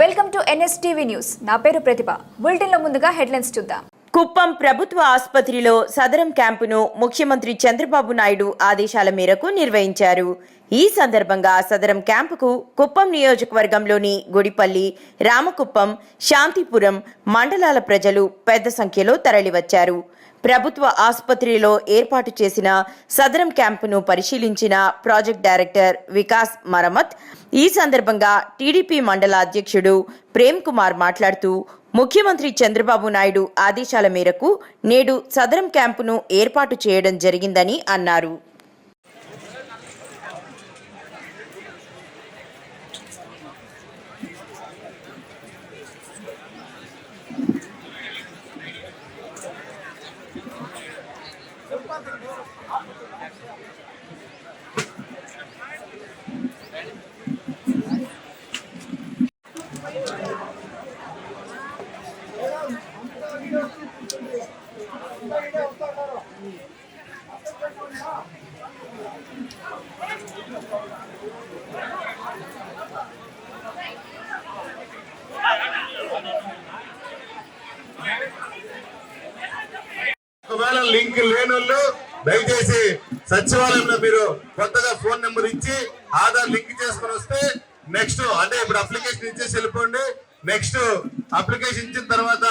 Welcome to NSTV news. నా పేరు ప్రతిభ. బులెటిన్లో ముందుగా హెడ్లైన్స్ చూద్దాం. కుప్పం ప్రభుత్వ ఆసుపత్రిలో సదరం క్యాంపును ముఖ్యమంత్రి చంద్రబాబు నాయుడు ఆదేశాల మేరకు నిర్వహించారు. ఈ సందర్భంగా సదరం క్యాంపుకు కుప్పం నియోజకవర్గంలోని గుడిపల్లి రామకుప్పం శాంతిపురం మండలాల ప్రజలు పెద్ద సంఖ్యలో తరలివచ్చారు. ప్రభుత్వ ఆసుపత్రిలో ఏర్పాటు చేసిన సదరం క్యాంపును పరిశీలించిన ప్రాజెక్ట్ డైరెక్టర్ వికాస్ మరమత్ ఈ సందర్భంగా టీడీపీ మండల అధ్యక్షుడు ప్రేమ్ కుమార్ మాట్లాడుతూ ముఖ్యమంత్రి చంద్రబాబు నాయుడు ఆదేశాల మేరకు నేడు సదరం క్యాంపును ఏర్పాటు చేయడం జరిగిందని అన్నారు. ఒకవేళ లింక్ లేని వాళ్ళు దయచేసి సచివాలయంలో మీరు కొత్తగా ఫోన్ నెంబర్ ఇచ్చి ఆధార్ లింక్ చేసుకుని వస్తే నెక్స్ట్ అంటే ఇప్పుడు అప్లికేషన్ ఇచ్చేసి వెళ్ళిపోండి. నెక్స్ట్ అప్లికేషన్ ఇచ్చిన తర్వాత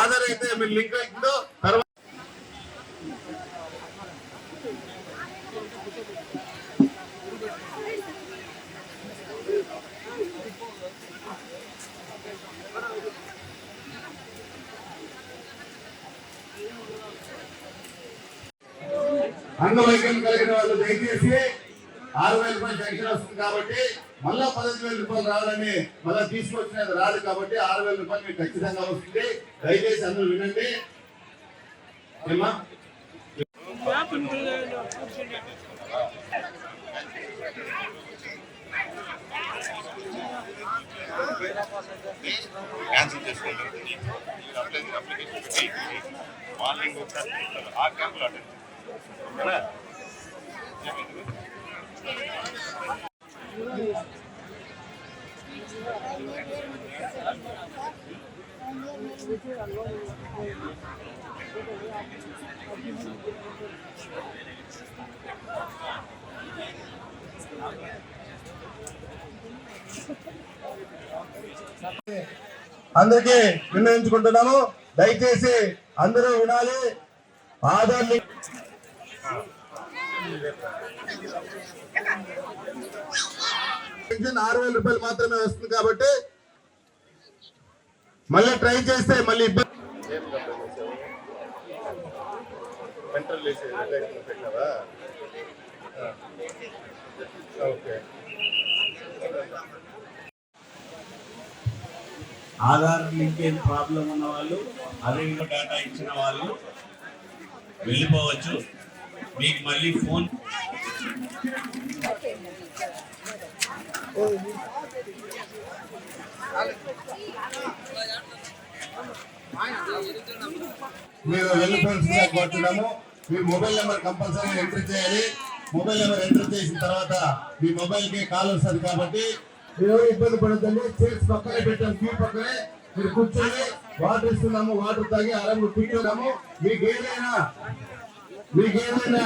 ఆధార్ అయితే మీరు లింక్ అవుతుందో తర్వాత అంగవైకల్యం కలిగిన వాళ్ళు దయచేసి ఆరు వేల రూపాయలు పెన్షన్ వస్తుంది కాబట్టి మళ్ళా పదహైదు వేల రూపాయలు రావాలని మళ్ళీ తీసుకొచ్చినది రాదు కాబట్టి ఆరు వేల రూపాయలు మీకు ఖచ్చితంగా వస్తుంది. దయచేసి అందరూ వినండి. ఏమ్మా? క్యాన్సిల్ చేసుకోండి. అప్లికేషన్ పెట్టి మార్నింగ్ ఒకసారి ఆ క్యాంపులు అటెండ్ అందరికీ విన్నవించుకుంటున్నాము దయచేసి అందరూ వినాలి. ఆధార్ పెన్షన్ ఆరు వేల రూపాయలు మాత్రమే వస్తుంది కాబట్టి మళ్ళీ ట్రై చేస్తే మళ్ళీ ఇబ్బంది. ఓకే ఆధార్ లింకేజ్ ప్రాబ్లం ఉన్న వాళ్ళు అదే డేటా ఇచ్చిన వాళ్ళు వెళ్ళిపోవచ్చు. మీకు మళ్ళీ ఫోన్. మీరు వెళ్ళిపోవాల్సిందిగా కోరుతున్నాము మీ మొబైల్ నెంబర్ కంపల్సరీ ఎంటర్ చేయాలి. మొబైల్ నెంబర్ ఎంటర్ చేసిన తర్వాత మీ మొబైల్కి కాల్ వస్తుంది కాబట్టి మీరు ఎవరు ఇబ్బంది పడద్దండి. చైర్స్ పక్కనే పెట్టాం క్యూ పక్కనే. మీరు కూర్చొని వాటర్ ఇస్తున్నాము వాటర్ తాగి ఆరాంగా కూర్చున్నాము మీకు ఏదైనా మీకు ఏదైనా